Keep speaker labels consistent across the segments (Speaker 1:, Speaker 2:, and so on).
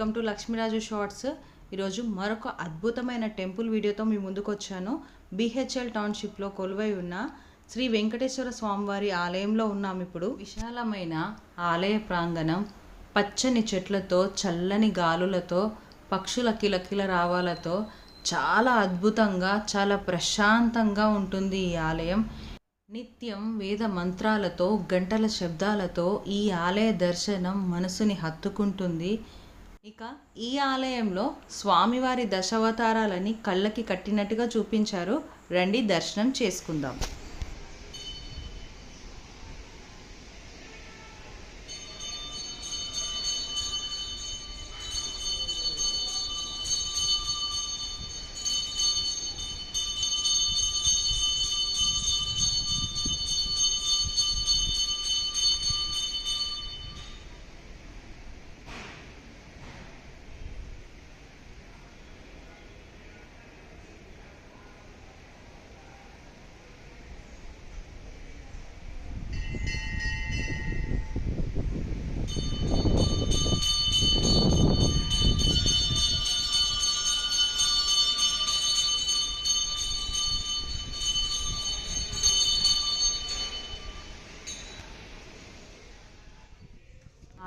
Speaker 1: Welcome to Lakshmiraju shorts. ఈరోజు మరొక అద్భుతమైన టెంపుల్ వీడియోతో మీ ముందుకు వచ్చాను బిహెచ్ఎల్ టౌన్షిప్లో కొలువై ఉన్న శ్రీ వెంకటేశ్వర స్వామివారి ఆలయంలో ఉన్నాం ఇప్పుడు. విశాలమైన ఆలయ ప్రాంగణం పచ్చని చెట్లతో చల్లని గాలులతో పక్షుల కిలకిల రావాలతో చాలా అద్భుతంగా చాలా ప్రశాంతంగా ఉంటుంది ఈ ఆలయం. నిత్యం వేద మంత్రాలతో గంటల శబ్దాలతో ఈ ఆలయ దర్శనం మనసుని హత్తుకుంటుంది. ఇక ఈ ఆలయంలో స్వామివారి దశావతారాలని కళ్ళకి కట్టినట్టుగా చూపించారు. రండి దర్శనం చేసుకుందాం.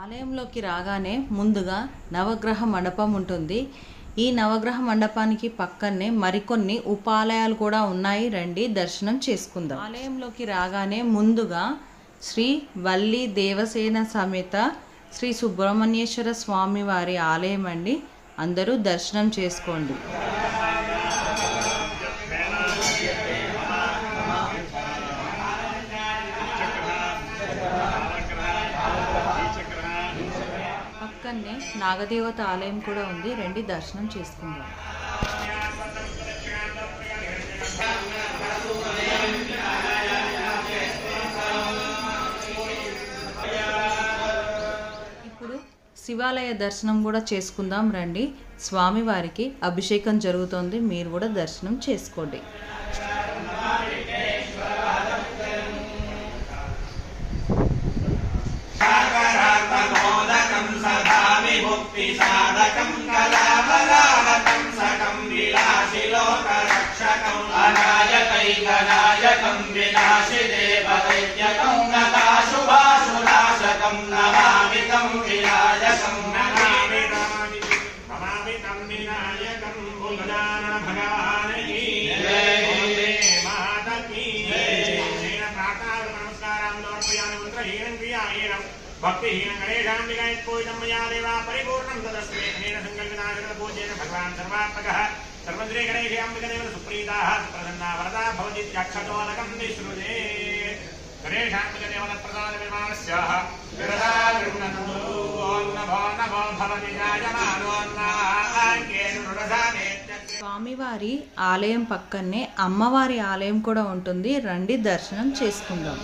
Speaker 1: ఆలయంలోకి రాగానే ముందుగా నవగ్రహ మండపం ఉంటుంది. ఈ నవగ్రహ మండపానికి పక్కనే మరికొన్ని ఉపాలయాలు కూడా ఉన్నాయి. రండి దర్శనం చేసుకుందాం. ఆలయంలోకి రాగానే ముందుగా శ్రీ వల్లి దేవసేన సమేత శ్రీ సుబ్రహ్మణ్యేశ్వర స్వామి వారి ఆలయం అండి. అందరూ దర్శనం చేసుకోండి. పక్కనే నాగదేవత ఆలయం కూడా ఉంది. రండి దర్శనం చేసుకుందాం. ఇప్పుడు శివాలయ దర్శనం కూడా చేసుకుందాం రండి. స్వామివారికి అభిషేకం జరుగుతోంది. మీరు కూడా దర్శనం చేసుకోండి.
Speaker 2: భక్తహీనం క్రియాహీనం భక్తిహీనం గణేశాంబికాయత్పోయితం మయా దేవా పరిపూర్ణం తదస్మే అనేన సంకల్పినాగత భగవాన్ సర్వాత్మక సర్వశ్రీ గణేశాంబికదేవ సుప్రీతాః సుప్రసన్నా వరదా భవతి అక్షతోలకం నిశ్రుతే గణేశాంబికదేవత
Speaker 1: స్వామివారి ఆలయం పక్కనే అమ్మవారి ఆలయం కూడా ఉంటుంది. రండి దర్శనం చేసుకుందాం.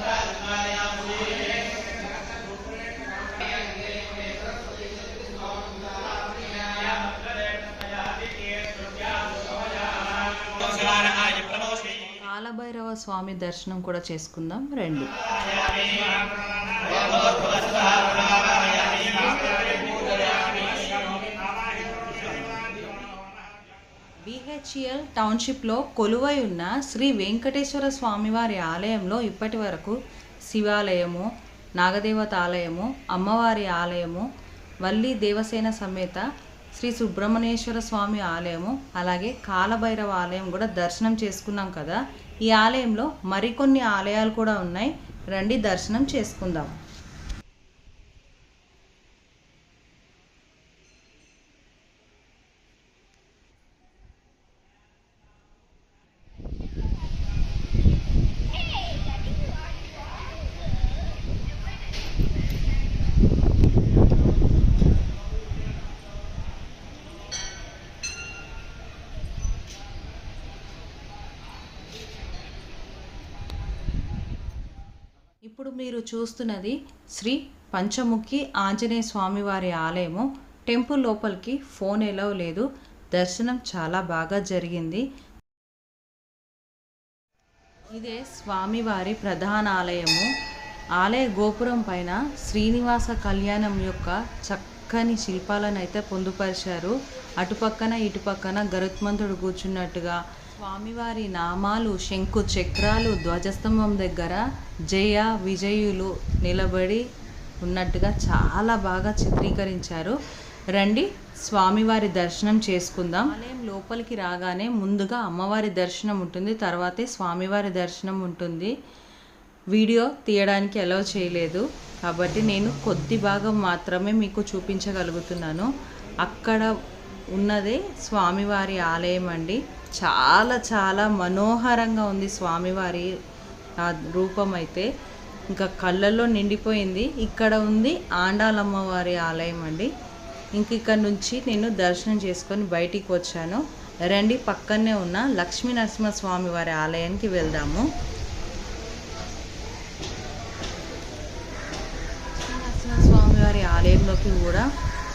Speaker 1: కాలభైరవ స్వామి దర్శనం కూడా చేసుకుందాం రండి. బిహెచ్ఎల్ టౌన్షిప్లో కొలువై ఉన్న శ్రీ వెంకటేశ్వర స్వామివారి ఆలయంలో ఇప్పటి వరకు శివాలయము నాగదేవత ఆలయము అమ్మవారి ఆలయము వల్లి దేవసేన సమేత శ్రీ సుబ్రహ్మణ్యేశ్వర స్వామి ఆలయము అలాగే కాలభైరవ ఆలయం కూడా దర్శనం చేసుకున్నాం కదా. ఈ ఆలయంలో మరికొన్ని ఆలయాలు కూడా ఉన్నాయి. రండి దర్శనం చేసుకుందాం. ఇప్పుడు మీరు చూస్తున్నది శ్రీ పంచముఖి ఆంజనేయ స్వామివారి ఆలయము. టెంపుల్ లోపలికి ఫోన్ ఎలవ్ లేదు. దర్శనం చాలా బాగా జరిగింది. ఇదే స్వామివారి ప్రధాన ఆలయము. ఆలయ గోపురం పైన శ్రీనివాస కళ్యాణం యొక్క చక్కని శిల్పాలను అయితే పొందుపరిచారు. అటుపక్కన ఇటుపక్కన గరుత్మంతుడు కూర్చున్నట్టుగా స్వామివారి నామాలు శంకు చక్రాలు ధ్వజస్తంభం దగ్గర జయ విజయులు నిలబడి ఉన్నట్టుగా చాలా బాగా చిత్రీకరించారు. రండి స్వామివారి దర్శనం చేసుకుందాం. ఆలయం లోపలికి రాగానే ముందుగా అమ్మవారి దర్శనం ఉంటుంది తర్వాతే స్వామివారి దర్శనం ఉంటుంది. వీడియో తీయడానికి అలౌ చేయలేదు. కాబట్టి నేను కొద్ది భాగం మాత్రమే మీకు చూపించగలుగుతున్నాను. అక్కడ ఉన్నదే స్వామివారి ఆలయం అండి. చాలా చాలా మనోహరంగా ఉంది స్వామివారి ఆ రూపం అయితే. ఇంకా కళ్ళల్లో నిండిపోయింది. ఇక్కడ ఉంది ఆండాలమ్మవారి ఆలయం అండి. ఇంక ఇక్కడ నుంచి నేను దర్శనం చేసుకొని బయటికి వచ్చాను. రండి పక్కనే ఉన్న లక్ష్మీ నరసింహస్వామి వారి ఆలయానికి వెళ్దాము. స్వామివారి ఆలయంలోకి కూడా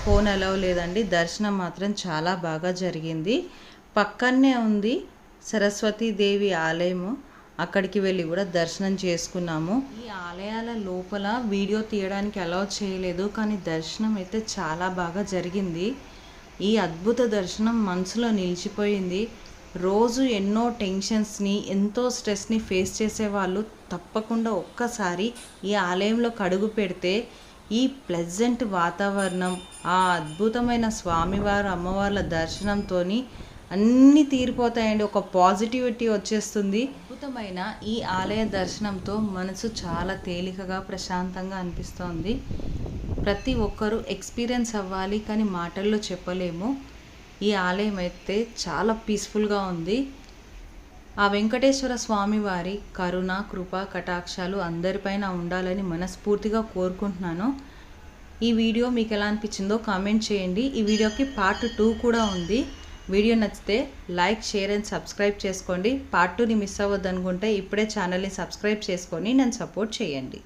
Speaker 1: ఫోన్ అలవ్ లేదండి. దర్శనం మాత్రం చాలా బాగా జరిగింది. పక్కనే ఉంది సరస్వతీదేవి ఆలయము. అక్కడికి వెళ్ళి కూడా దర్శనం చేసుకున్నాము. ఈ ఆలయాల లోపల వీడియో తీయడానికి అలౌ చేయలేదు కానీ దర్శనం అయితే చాలా బాగా జరిగింది. ఈ అద్భుత దర్శనం మనసులో నిలిచిపోయింది. రోజు ఎన్నో టెన్షన్స్ని ఎంతో స్ట్రెస్ని ఫేస్ చేసే వాళ్ళు తప్పకుండా ఒక్కసారి ఈ ఆలయంలో కడుగు పెడితే ఈ ప్లెజెంట్ వాతావరణం ఆ అద్భుతమైన స్వామివారు అమ్మవార్ల దర్శనంతో అన్నీ తీరిపోతాయండి. ఒక పాజిటివిటీ వచ్చేస్తుంది. అద్భుతమైన ఈ ఆలయ దర్శనంతో మనసు చాలా తేలికగా ప్రశాంతంగా అనిపిస్తోంది. ప్రతి ఒక్కరూ ఎక్స్పీరియన్స్ అవ్వాలి కానీ మాటల్లో చెప్పలేము. ఈ ఆలయం అయితే చాలా పీస్ఫుల్గా ఉంది. ఆ వెంకటేశ్వర స్వామి వారి కరుణ కృప కటాక్షాలు అందరిపైన ఉండాలని మనస్ఫూర్తిగా కోరుకుంటున్నాను. ఈ వీడియో మీకు ఎలా అనిపించిందో కామెంట్ చేయండి. ఈ వీడియోకి పార్ట్ టూ కూడా ఉంది. వీడియో నచ్చితే లైక్ షేర్ అండ్ సబ్స్క్రైబ్ చేసుకోండి. పార్ట్ టూని మిస్ అవ్వద్దు అనుకుంటే ఇప్పుడే ఛానల్ని సబ్స్క్రైబ్ చేసుకొని నన్ను సపోర్ట్ చేయండి.